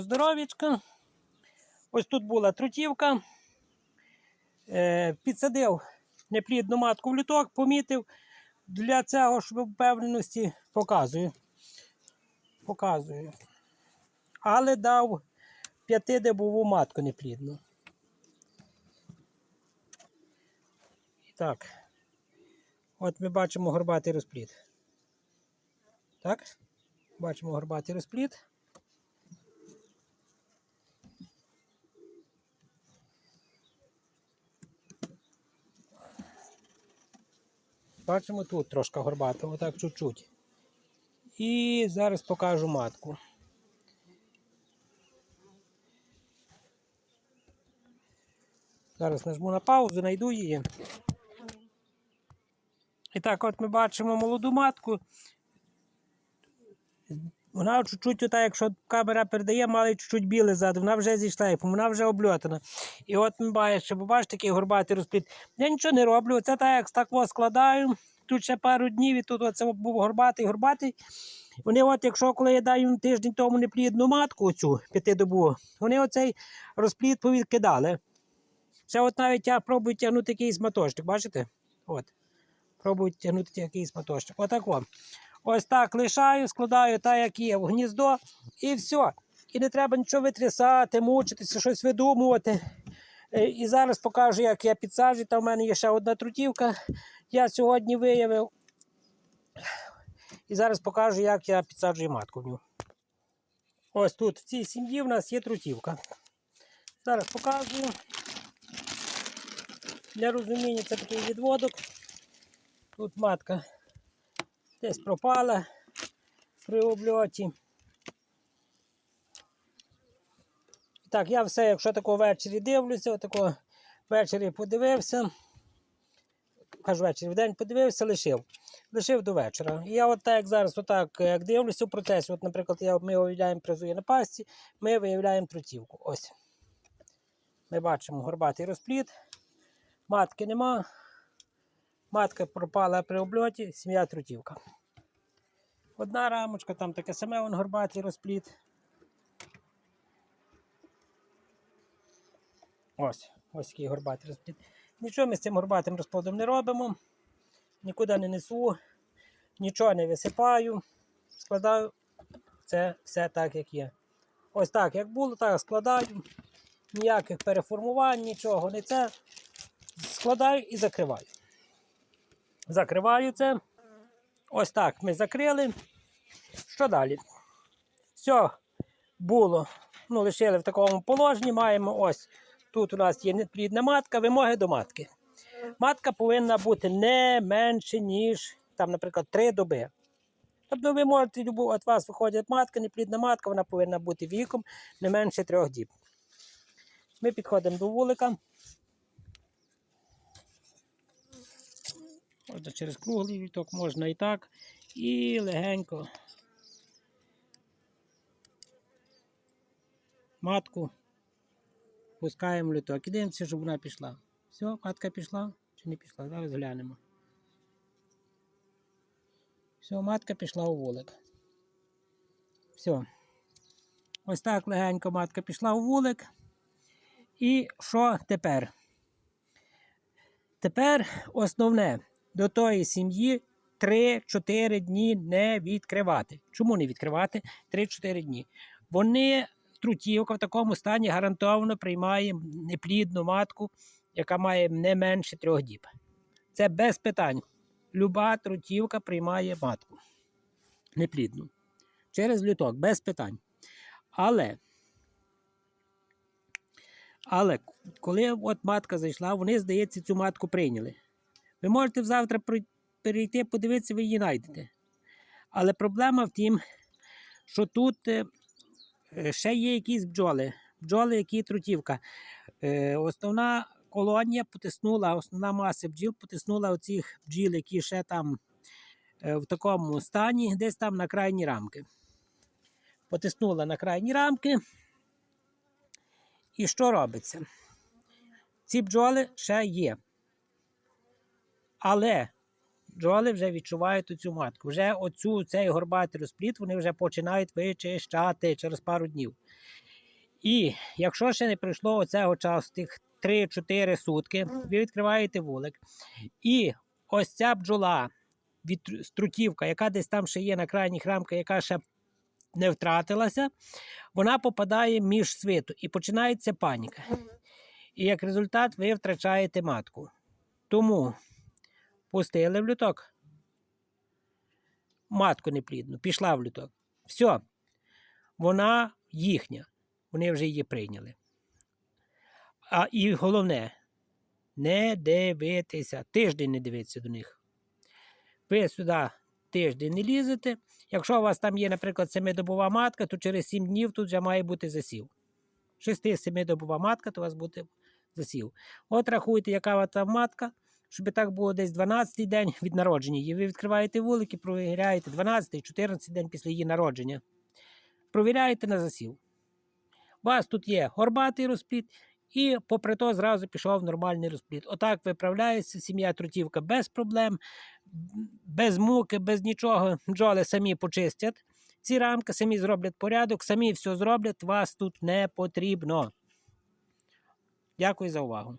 Здоровічка. Ось тут була трутівка. Е, підсадив неплідну матку в люток, помітив. Для цього, щоб впевненості, показую. Показую. Але дав п'ятидебову матку неплідну. Так. От ми бачимо горбатий розплід. Так? Бачимо горбатий розплід. Бачимо тут трошки горбато, отак чуть-чуть. І зараз покажу матку. Зараз нажму на паузу, знайду її. І так, от ми бачимо молоду матку. Вона чуть-чуть, ота, якщо камера передає, має чуть-чуть біле ззаду, вона вже зі шлейфом, вона вже обльотана. І от ми бачимо, бачите, такий горбатий розплід. Я нічого не роблю. Це так, як так складаю. Тут ще пару днів, і тут оце був горбатий, горбатий. Вони, от, якщо коли я даю тиждень тому неплідну матку, оцю п'ятидобу, вони оцей розплід повідкидали. Ще от навіть я пробую тягнути якийсь моточок, бачите? От. Пробую тягнути якийсь моточок. Отак от. Ось так лишаю, складаю так, як є в гніздо, і все. І не треба нічого витрясати, мучитися, щось видумувати. Е, І зараз покажу, як я підсаджую. Там в мене є ще одна трутівка. Я сьогодні виявив. І зараз покажу, як я підсаджую матку в нього. Ось тут в цій сім'ї в нас є трутівка. Зараз показую. Для розуміння це такий відводок. Тут матка десь пропала при обльоті. Так, я все, якщо тако ввечері дивлюся, отако ввечері подивився. Кажу, ввечері в день подивився, лишив. Лишив до вечора. І я от так, зараз отак, як дивлюся в процесі, от, наприклад, я, ми виявляємо призує на пасті, ми виявляємо трутівку. Ось. Ми бачимо горбатий розплід. Матки нема. Матка пропала при обльоті, сім'я трутівка. Одна рамочка, там таке саме вон горбатий розплід. Ось, ось такий горбатий розплід. Нічого ми з цим горбатим розплодом не робимо. Нікуди не несу, нічого не висипаю. Складаю це все так, як є. Ось так, як було, так складаю. Ніяких переформувань, нічого не це. Складаю і закриваю. Закриваю це. Ось так ми закрили. Що далі? Все було. Ну, лишили в такому положенні. Маємо ось. Тут у нас є неплідна матка, вимоги до матки. Матка повинна бути не менше, ніж, там, наприклад, 3 доби. Тобто ви можете, от вас виходить матка, неплідна матка, вона повинна бути віком не менше трьох діб. Ми підходимо до вулика. Можна через круглий віток, можна і так. І легенько матку пускаємо літок. І дивимося, щоб вона пішла. Все, матка пішла чи не пішла? Зараз глянемо. Все, матка пішла у вулик. Все. Ось так легенько матка пішла у вулик. І що тепер? Тепер основне до тої сім'ї 3-4 дні не відкривати. Чому не відкривати 3-4 дні? Вони, трутівка в такому стані гарантовано приймає неплідну матку, яка має не менше трьох діб. Це без питань. Люба трутівка приймає матку неплідну. Через люток, без питань. Але але коли от матка зайшла, вони, здається, цю матку прийняли. Ви можете завтра перейти, подивитися, ви її знайдете. Але проблема в тім, що тут е, ще є якісь бджоли, бджоли, які трутівка. Е, Основна колонія потиснула, основна маса бджіл потиснула оцих бджіл, які ще там е, в такому стані, десь там на крайні рамки. Потиснула на крайні рамки. І що робиться? Ці бджоли ще є. Але бджоли вже відчувають цю матку. Вже оцю, цей горбатий розпліт вони вже починають вичищати через пару днів. І якщо ще не пройшло оцього часу, тих 3-4 сутки, ви відкриваєте вулик. І ось ця бджола, від- струтівка, яка десь там ще є на крайніх рамках, яка ще не втратилася, вона попадає між свиту і починається паніка. І як результат ви втрачаєте матку. Тому пустили в люток. Матку неплідну, пішла в люток. Все, вона їхня. Вони вже її прийняли. А і головне, не дивитися. Тиждень не дивитися до них. Ви сюди тиждень не лізете. Якщо у вас там є, наприклад, семидобова матка, то через 7 днів тут вже має бути засів. 6-7-добова матка, то у вас буде засів. От рахуйте, яка там матка, щоб так було десь 12-й день від народження її. Ви відкриваєте вулики, провіряєте 12-й, 14-й день після її народження. Провіряєте на засів. У вас тут є горбатий розплід, і попри то зразу пішов нормальний розплід. Отак виправляється сім'я трутівка без проблем, без муки, без нічого. Бджоли самі почистять ці рамки, самі зроблять порядок, самі все зроблять, вас тут не потрібно. Дякую за увагу.